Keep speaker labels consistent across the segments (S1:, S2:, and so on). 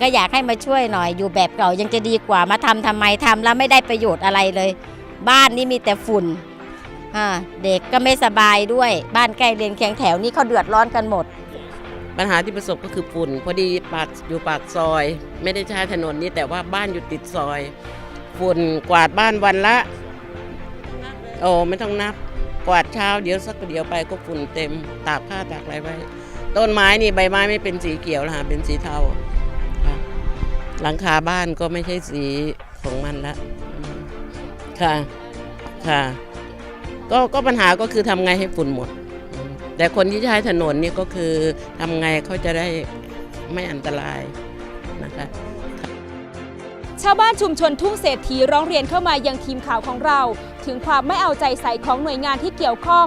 S1: ก็อยากให้มาช่วยหน่อย อยู่แบบเก่ายังจะดีกว่ามาทำทำไมทำแล้วไม่ได้ประโยชน์อะไรเลย บ้านนี่มีแต่ฝุ่นเด็กก็ไม่สบายด้วยบ้านใกล้เรียนเคียงแถวนี่เขาเดือดร้อนกันหมด
S2: ปัญหาที่ประสบก็คือฝุ่น พอดีปากอยู่ปากซอย ไม่ได้ใช้ถนนนี้แต่ว่าบ้านอยู่ติดซอย ฝุ่นกวาดบ้านวันละโอ้ไม่ต้องนับกวาดเช้าเดี๋ยวสักเดี๋ยวไปก็ฝุ่นเต็มตากผ้าตากอะไรไว้ ต้นไม้นี่ใบไม้ไม่เป็นสีเขียวแล้วค่ะเป็นสีเทา หลังคาบ้านก็ไม่ใช่สีของมันละค่ะค่ะก็ก็ปัญหาก็คือทำไงให้ฝุ่นหมด แต่คนที่ใช้ถนนนี่ก็คือทำไงเขาจะได้ไม่อันตรายนะคะ
S3: ชาวบ้านชุมชนทุ่งเศรษฐีร้องเรียนเข้ามายังทีมข่าวของเรา ถึงความไม่เอาใจใส่ของหน่วยงานที่เกี่ยวข้อง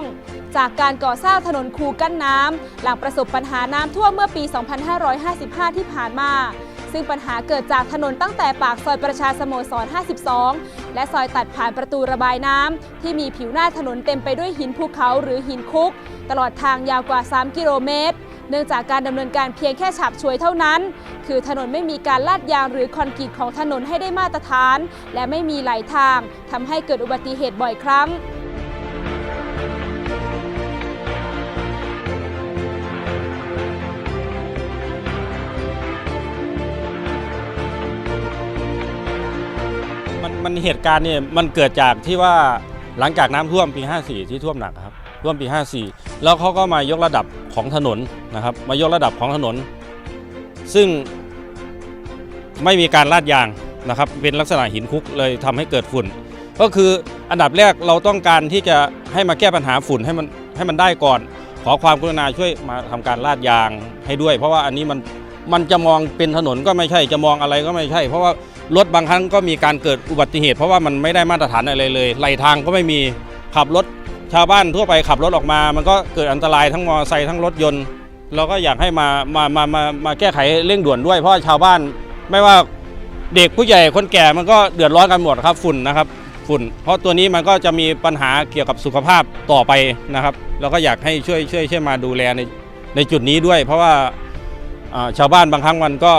S3: จากการก่อสร้างถนนคูกั้นน้ำหลังประสบปัญหาน้ำท่วมเมื่อปี 2555 ที่ผ่านมา ซึ่งปัญหาเกิดจากถนนตั้งแต่ปากซอยประชาสโมสร 52 และซอยตัดผ่านประตูระบายน้ำที่มีผิวหน้าถนนเต็มไปด้วยหินภูเขาหรือหินคุก ตลอดทางยาวกว่า 3 กิโลเมตร เนื่องจากการดำเนินการเพียงแค่ฉาบฉวยเท่านั้น คือถนนไม่มีการลาดยางหรือคอนกรีตของถนนให้ได้มาตรฐาน และไม่มีไหลทางทำให้เกิดอุบัติเหตุบ่อยครั้ง
S4: มันเหตุการณ์เนี่ยมันเกิดจากที่ว่าหลังจากน้ำท่วมปี 54 ที่ท่วมหนักครับท่วมปี 54 แล้วเขาก็มายกระดับของถนนนะครับ มายกระดับของถนน ซึ่งไม่มีการลาดยางนะครับ เป็นลักษณะหินคุกเลยทำให้เกิดฝุ่น ก็คืออันดับแรกเราต้องการที่จะให้มาแก้ปัญหาฝุ่นให้มันให้มันได้ก่อน ขอความกรุณาช่วยมาทำการลาดยางให้ด้วย เพราะว่าอันนี้มันมันจะมองเป็นถนนก็ไม่ใช่จะมองอะไรก็ไม่ใช่ เพราะว่า รถบางครั้งก็มีการเกิดอุบัติเหตุ เพราะว่ามันไม่ได้มาตรฐานอะไรเลยไหลทางก็ไม่มีขับรถชาวบ้านทั่วไปขับรถออกมา มันก็เกิดอันตรายทั้งมอเตอร์ไซค์ทั้งรถยนต์ เราก็อยากให้มามามามามาแก้ไขเร่งด่วนด้วย เพราะชาวบ้านไม่ว่าเด็กผู้ใหญ่คนแก่มันก็เดือดร้อนกันหมดครับฝุ่นนะครับฝุ่น เพราะตัวนี้มันก็จะมีปัญหาเกี่ยวกับสุขภาพต่อไปนะครับเราก็อยากให้ช่วยช่วยช่วยมาดูแลในในจุดนี้ด้วย เพราะว่าชาวบ้านบางครั้งมันก็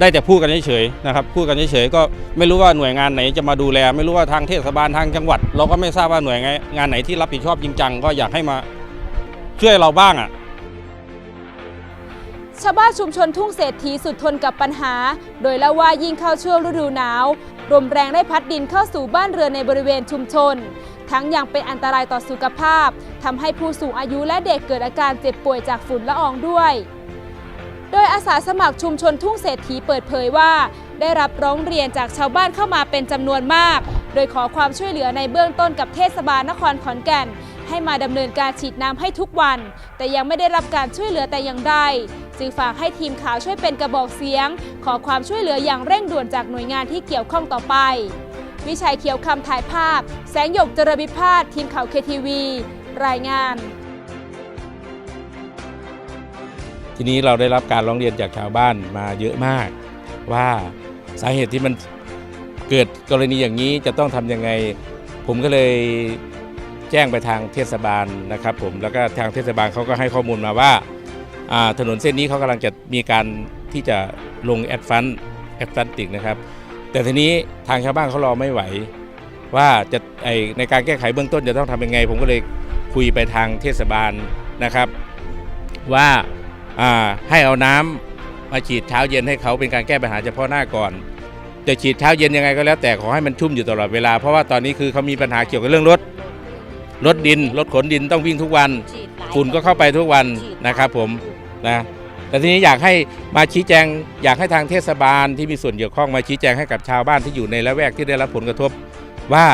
S4: ได้แต่พูดกันเฉยๆนะครับพูดกันเฉยๆก็ไม่รู้ว่าหน่วยงานไหนจะมาดูแล ไม่รู้ว่าทางเทศบาลทางจังหวัด เราก็ไม่ทราบว่าหน่วยงานไหนที่รับผิดชอบจริงจังก็อยากให้มาช่วยเราบ้างอะ
S3: ชาวบ้านชุมชนทุ่งเศรษฐีสุดทนกับปัญหา โดยเล่าว่ายิ่งเข้าช่วงฤดูหนาวลมแรงได้พัดดินเข้าสู่บ้านเรือนในบริเวณชุมชน ทั้งยังเป็นอันตรายต่อสุขภาพทำให้ผู้สูงอายุและเด็กเกิดอาการเจ็บป่วยจากฝุ่นละอองด้วย อาสาสมัครชุมชนทุ่งเศรษฐีเปิดเผยว่า ได้รับร้องเรียนจากชาวบ้านเข้ามาเป็นจำนวนมาก โดยขอความช่วยเหลือในเบื้องต้นกับเทศบาลนครขอนแก่น ให้มาดำเนินการฉีดน้ำให้ทุกวัน แต่ยังไม่ได้รับการช่วยเหลือแต่อย่างใดจึงฝากให้ทีมข่าวช่วยเป็นกระบอกเสียง ขอความช่วยเหลืออย่างเร่งด่วนจากหน่วยงานที่เกี่ยวข้องต่อไป วิชัยเขียวคำถ่ายภาพ แสงหยกจรบิพาสทีมข่าวเคทีวีรายงาน
S5: ทีนี้เราได้รับการร้องเรียนจากชาวบ้านมาเยอะมาก ว่าสาเหตุที่มันเกิดกรณีอย่างนี้จะต้องทำยังไง ผมก็เลยแจ้งไปทางเทศบาลนะครับผมแล้วก็ทางเทศบาลเขาก็ให้ข้อมูลมาว่าาถนนเส้นนี้เขากำลังจะมีการที่จะลงแอดฟันแอดฟันติกนะครับ แต่ทีนี้ทางชาวบ้านเขารอไม่ไหว ว่าจะไอในการแก้ไขเบื้องต้นจะต้องทำยังไง ผมก็เลยคุยไปทางเทศบาลนะครับ ว่า ให้เอาน้ำมาฉีดเช้าเย็นให้เขาเป็นการแก้ปัญหาเฉพาะหน้าก่อนจะฉีดเช้าเย็นยังไงก็แล้วแต่ขอให้มันชุ่มอยู่ตลอดเวลาเพราะว่าตอนนี้คือเขามีปัญหาเกี่ยวกับเรื่องรถรถดินรถขนดินต้องวิ่งทุกวันฝุ่นก็เข้าไปทุกวันนะครับผมนะแต่ทีนี้อยากให้มาชี้แจง อยากให้ทางเทศบาลที่มีส่วนเกี่ยวข้องมาชี้แจงให้กับชาวบ้านที่อยู่ในละแวกที่ได้รับผลกระทบว่า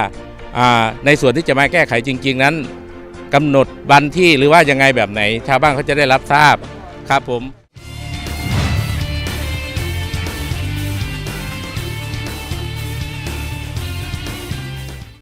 S5: ในส่วนที่จะมาแก้ไขจริง ๆ นั้นกำหนดวันที่หรือว่ายังไงแบบไหน ชาวบ้านเขาจะได้รับทราบ ครับผม